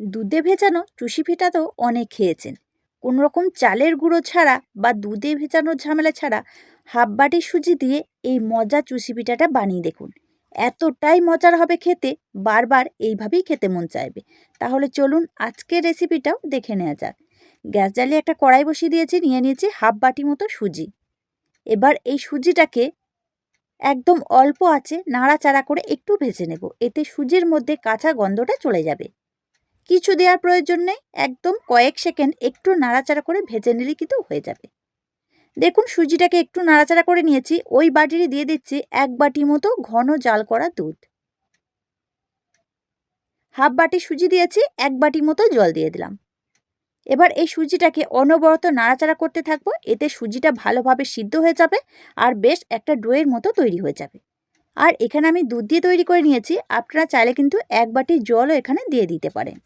দুধে ভেজানো চুষি পিঠা তো অনেক খেয়েছেন। কোনো রকম চালের গুঁড়ো ছাড়া বা দুধে ভেজানো ঝামেলা ছাড়া হাফ বাটি সুজি দিয়ে এই মজা চুষি পিঠাটা বানিয়ে দেখুন। এতটাই মজার হবে খেতে, বারবার এইভাবেই খেতে মন চাইবে। তাহলে চলুন আজকের রেসিপিটাও দেখে নেওয়া যাক। গ্যাস জ্বালিয়ে একটা কড়াই বসিয়ে দিয়েছি, নিয়ে নিয়েছি হাফ বাটি মতো সুজি। এবার এই সুজিটাকে একদম অল্প আছে নাড়াচাড়া করে একটু ভেজে নেব। এতে সুজির মধ্যে কাঁচা গন্ধটা চলে যাবে। কিছু দেওয়ার প্রয়োজন নেই। একদম কয়েক সেকেন্ড একটু নাড়াচাড়া করে ভেজে নিলে কিন্তু হয়ে যাবে। দেখুন, সুজিটাকে একটু নাড়াচাড়া করে নিয়েছি। ওই বাটিরই দিয়ে দিচ্ছি এক বাটি মতো ঘন জাল করা দুধ। হাফ বাটি সুজি দিয়েছি, এক বাটি মতো জল দিয়ে দিলাম। এবার এই সুজিটাকে অনবরত নাড়াচাড়া করতে থাকব। এতে সুজিটা ভালোভাবে সিদ্ধ হয়ে যাবে আর বেশ একটা ডোয়ের মতো তৈরি হয়ে যাবে। আর এখানে আমি দুধ দিয়ে তৈরি করে নিয়েছি। আপনারা চাইলে কিন্তু এক বাটি জলও এখানে দিয়ে দিতে পারেন।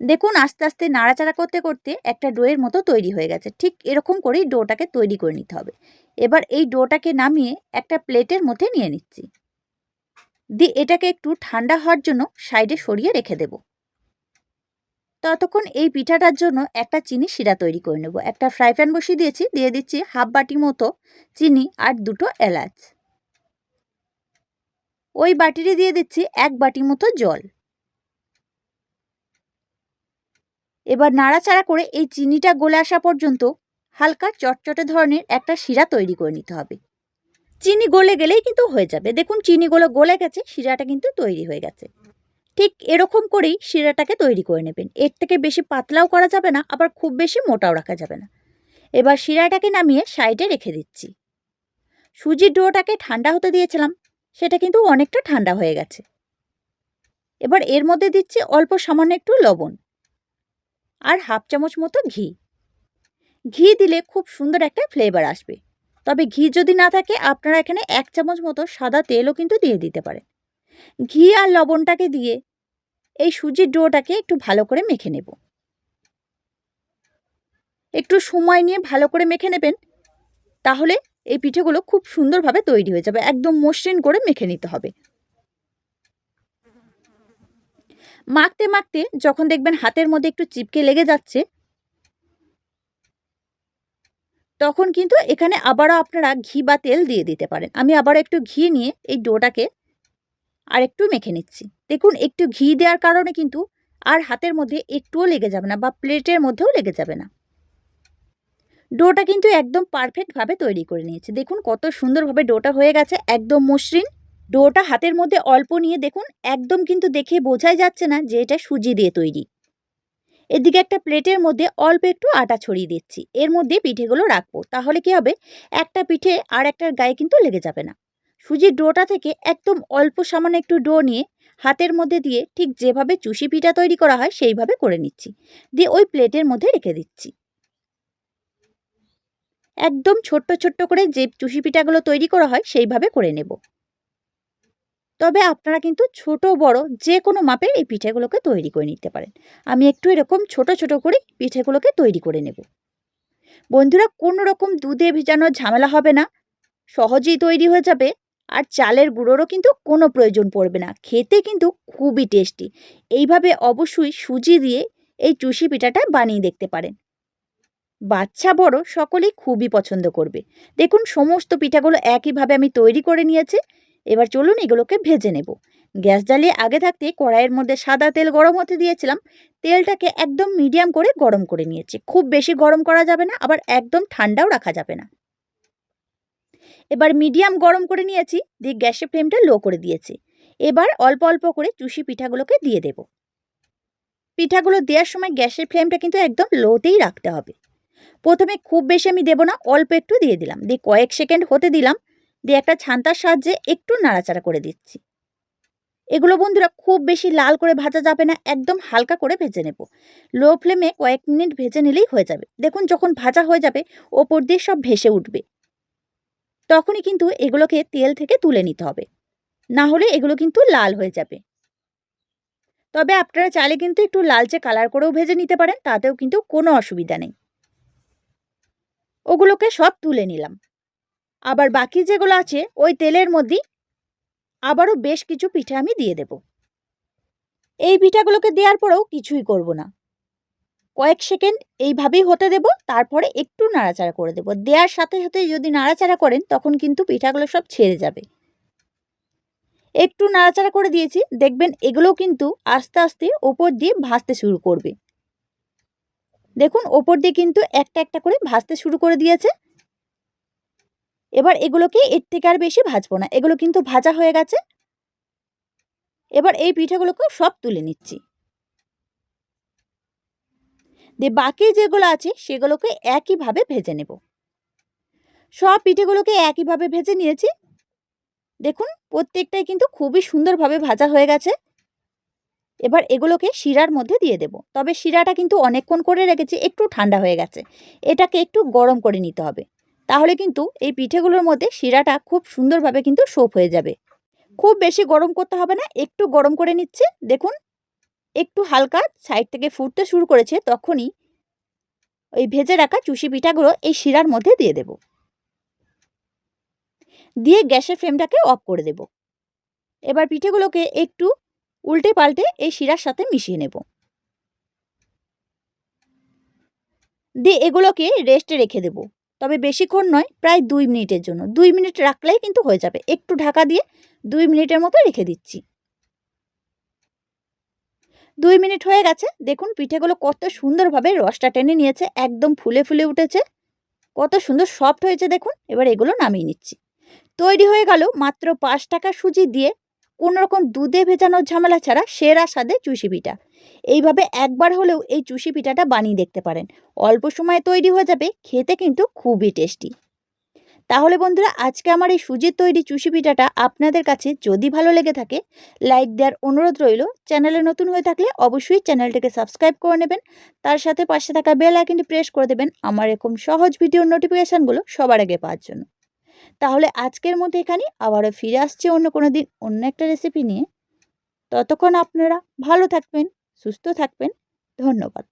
দেখুন আস্তে আস্তে নাড়াচাড়া করতে করতে একটা ডোয়ের মতো তৈরি হয়ে গেছে। ঠিক এরকম করেই ডোটাকে তৈরি করে নিতে হবে। এবার এই ডোটাকে নামিয়ে একটা প্লেটের মধ্যে নিয়ে নিচ্ছি। দিয়ে এটাকে একটু ঠান্ডা হওয়ার জন্য সাইডে সরিয়ে রেখে দেব। ততক্ষণ এই পিঠাটার জন্য একটা চিনি শিরা তৈরি করে নেব। একটা ফ্রাই প্যান বসিয়ে দিয়েছি। দিয়ে দিচ্ছি হাফ বাটি মতো চিনি আর দুটো এলাচ। ওই বাটিরে দিয়ে দিচ্ছি এক বাটি মতো জল। এবার নাড়াচাড়া করে এই চিনিটা গলে আসা পর্যন্ত হালকা চটচটে ধরনের একটা শিরা তৈরি করে নিতে হবে। চিনি গলে গেলেই কিন্তু হয়ে যাবে। দেখুন চিনিগুলো গলে গেছে, শিরাটা কিন্তু তৈরি হয়ে গেছে। ঠিক এরকম করেই শিরাটাকে তৈরি করে নেবেন। এর থেকে বেশি পাতলাও করা যাবে না, আবার খুব বেশি মোটাও রাখা যাবে না। এবার শিরাটাকে নামিয়ে সাইডে রেখে দিচ্ছি। সুজির ডোটাকে ঠান্ডা হতে দিয়েছিলাম, সেটা কিন্তু অনেকটা ঠান্ডা হয়ে গেছে। এবার এর মধ্যে দিচ্ছি অল্প সামান্য একটু লবণ। আর হাফ চামচ মতো ঘি। ঘি দিলে খুব সুন্দর একটা ফ্লেভার আসবে। তবে ঘি যদি না থাকে, আপনারা এখানে এক চামচ মতো সাদা তেলও কিন্তু দিয়ে দিতে পারেন। ঘি আর লবণটাকে দিয়ে এই সুজির ডোটাকে একটু ভালো করে মেখে নেব। একটু সময় নিয়ে ভালো করে মেখে নেবেন, তাহলে এই পিঠেগুলো খুব সুন্দরভাবে তৈরি হয়ে যাবে। একদম মসৃণ করে মেখে নিতে হবে। মাখতে মাখতে যখন দেখবেন হাতের মধ্যে একটু চিপকে লেগে যাচ্ছে, তখন কিন্তু এখানে আবারও আপনারা ঘি বা তেল দিয়ে দিতে পারেন। আমি আবারও একটু ঘি নিয়ে এই ডোটাকে আর একটু মেখে নিচ্ছি। দেখুন, একটু ঘি দেওয়ার কারণে কিন্তু আর হাতের মধ্যে একটুও লেগে যাবে না বা প্লেটের মধ্যেও লেগে যাবে না। ডোটা কিন্তু একদম পারফেক্টভাবে তৈরি করে নিয়েছে। দেখুন, কত সুন্দরভাবে ডোটা হয়ে গেছে, একদম মসৃণ। ডোটা হাতের মধ্যে অল্প নিয়ে দেখুন, একদম কিন্তু দেখে বোঝাই যাচ্ছে না যে এটা সুজি দিয়ে তৈরি। এদিকে একটা প্লেটের মধ্যে অল্প একটু আটা ছড়িয়ে দিচ্ছি, এর মধ্যে পিঠেগুলো রাখব, তাহলে কি হবে? একটা পিঠে আর একটার গায়ে কিন্তু লেগে যাবে না। সুজির ডোটা থেকে একদম অল্প সামান্য একটু ডো নিয়ে হাতের মধ্যে দিয়ে ঠিক যেভাবে চুষি পিঠা তৈরি করা হয় সেইভাবে করে নিচ্ছি। দিয়ে ওই প্লেটের মধ্যে রেখে দিচ্ছি। একদম ছোট্ট ছোট্ট করে যে চুষি পিঠাগুলো তৈরি করা হয় সেইভাবে করে নেব। তবে আপনারা কিন্তু ছোট, বড় যে কোনো মাপের এই পিঠেগুলোকে তৈরি করে নিতে পারেন। আমি একটু এরকম ছোট ছোট করে পিঠেগুলোকে তৈরি করে নেব। বন্ধুরা কোনো রকম দুধে ভেজানো ঝামেলা হবে না। সহজেই তৈরি হয়ে যাবে আর চালের গুঁড়োরও কিন্তু কোনো প্রয়োজন পড়বে না। খেতে কিন্তু খুবই টেস্টি। এইভাবে অবশ্যই সুজি দিয়ে এই চুষি পিঠাটা বানিয়ে দেখতে পারেন। বাচ্চা, বড় সকলেই খুবই পছন্দ করবে। দেখুন, সমস্ত পিঠাগুলো একইভাবে আমি তৈরি করে নিয়েছি। এবার চলুন এগুলোকে ভেজে নেব। গ্যাস জ্বালিয়ে আগে থাকতে কড়াইয়ের মধ্যে সাদা তেল গরম হতে দিয়েছিলাম। তেলটাকে একদম মিডিয়াম করে গরম করে নিয়েছি। খুব বেশি গরম করা যাবে না, আবার একদম ঠান্ডাও রাখা যাবে না। এবার মিডিয়াম গরম করে নিয়েছি, দিয়ে গ্যাসের ফ্লেমটা লো করে দিয়েছি। এবার অল্প অল্প করে চুষি পিঠাগুলোকে দিয়ে দেব। পিঠাগুলো দেওয়ার সময় গ্যাসের ফ্লেমটা কিন্তু একদম লোতেই রাখতে হবে। প্রথমে খুব বেশি আমি দেবো না, অল্প একটু দিয়ে দিলাম। দিয়ে কয়েক সেকেন্ড হতে দিলাম। দিয়ে একটা ছান্তার সাহায্যে একটু নাড়াচাড়া করে দিচ্ছি। এগুলো বন্ধুরা খুব বেশি লাল করে ভাজা যাবে না, একদম হালকা করে ভেজে নেব। লো ফ্লেমে কয়েক মিনিট ভেজে নিলেই হয়ে যাবে। দেখুন যখন ভাজা হয়ে যাবে, ওপর দিয়ে সব ভেসে উঠবে। তখনই কিন্তু এগুলোকে তেল থেকে তুলে নিতে হবে। না হলে এগুলো কিন্তু লাল হয়ে যাবে। তবে আপনারা চাইলে কিন্তু একটু লালচে কালার করেও ভেজে নিতে পারেন, তাতেও কিন্তু কোনো অসুবিধা নেই। ওগুলোকে সব তুলে নিলাম। আবার বাকি যেগুলো আছে, ওই তেলের মধ্যেই আবারও বেশ কিছু পিঠে আমি দিয়ে দেব। এই পিঠাগুলোকে দেওয়ার পরেও কিছুই করব না। কয়েক সেকেন্ড এইভাবেই হতে দেব, তারপরে একটু নাড়াচাড়া করে দেব। দেওয়ার সাথে সাথে যদি নাড়াচাড়া করেন, তখন কিন্তু পিঠাগুলো সব ছেড়ে যাবে। একটু নাড়াচাড়া করে দিয়েছি, দেখবেন এগুলোও কিন্তু আস্তে আস্তে ওপর দিয়ে ভাজতে শুরু করবে। দেখুন, ওপর দিয়ে কিন্তু একটা একটা করে ভাজতে শুরু করে দিয়েছে। এবার এগুলোকে এর থেকে আর বেশি ভাজবো না। এগুলো কিন্তু ভাজা হয়ে গেছে। এবার এই পিঠেগুলোকে সব তুলে নিচ্ছি। দিয়ে বাকি যেগুলো আছে সেগুলোকে একইভাবে ভেজে নেব। সব পিঠেগুলোকে একইভাবে ভেজে নিয়েছি। দেখুন, প্রত্যেকটাই কিন্তু খুবই সুন্দরভাবে ভাজা হয়ে গেছে। এবার এগুলোকে শিরার মধ্যে দিয়ে দেব। তবে শিরাটা কিন্তু অনেকক্ষণ করে রেখেছি, একটু ঠান্ডা হয়ে গেছে। এটাকে একটু গরম করে নিতে হবে। তাহলে কিন্তু এই পিঠেগুলোর মধ্যে শিরাটা খুব সুন্দরভাবে কিন্তু সোপ হয়ে যাবে। খুব বেশি গরম করতে হবে না, একটু গরম করে নিচ্ছে। দেখুন, একটু হালকা সাইড থেকে ফুটতে শুরু করেছে, তখনই ওই ভেজে রাখা চুষি পিঠাগুলো এই শিরার মধ্যে দিয়ে দেব। দিয়ে গ্যাসের ফ্লেমটাকে অফ করে দেব। এবার পিঠেগুলোকে একটু উল্টে পাল্টে এই শিরার সাথে মিশিয়ে নেব। দিয়ে এগুলোকে রেস্টে রেখে দেব। তবে বেশিক্ষণ নয়, প্রায় দুই মিনিটের জন্য। দুই মিনিট রাখলেই কিন্তু হয়ে যাবে। একটু ঢাকা দিয়ে দুই মিনিটের মতো রেখে দিচ্ছি। দুই মিনিট হয়ে গেছে। দেখুন, পিঠেগুলো কত সুন্দরভাবে রসটা টেনে নিয়েছে। একদম ফুলে ফুলে উঠেছে। কত সুন্দর সফট হয়েছে, দেখুন। এবার এগুলো নামিয়ে নিচ্ছি। তৈরি হয়ে গেল মাত্র পাঁচ টাকা সুজি দিয়ে রকম দুধে ভেজানোর ঝামেলা ছাড়া সেরা স্বাদে চুষি পিঠা। এইভাবে একবার হলেও এই চুষি পিঠাটা বানিয়ে দেখতে পারেন। অল্প সময়ে তৈরি হয়ে যাবে, খেতে কিন্তু খুবই টেস্টি। তাহলে বন্ধুরা, আজকে আমার এই সুজির তৈরি চুষি পিঠাটা আপনাদের কাছে যদি ভালো লেগে থাকে, লাইক দেওয়ার অনুরোধ রইল। চ্যানেলে নতুন হয়ে থাকলে অবশ্যই চ্যানেলটিকে সাবস্ক্রাইব করে নেবেন। তার সাথে পাশে থাকা বেল আইকনটি প্রেস করে দেবেন। আমার এরকম সহজ ভিডিওর নোটিফিকেশানগুলো সবার আগে পাওয়ার জন্য। তাহলে আজকের মধ্যে এখানে। আবারও ফিরে আসছে অন্য কোনো দিন, অন্য একটা রেসিপি নিয়ে। ততক্ষণ আপনারা ভালো থাকবেন, সুস্থ থাকবেন। ধন্যবাদ।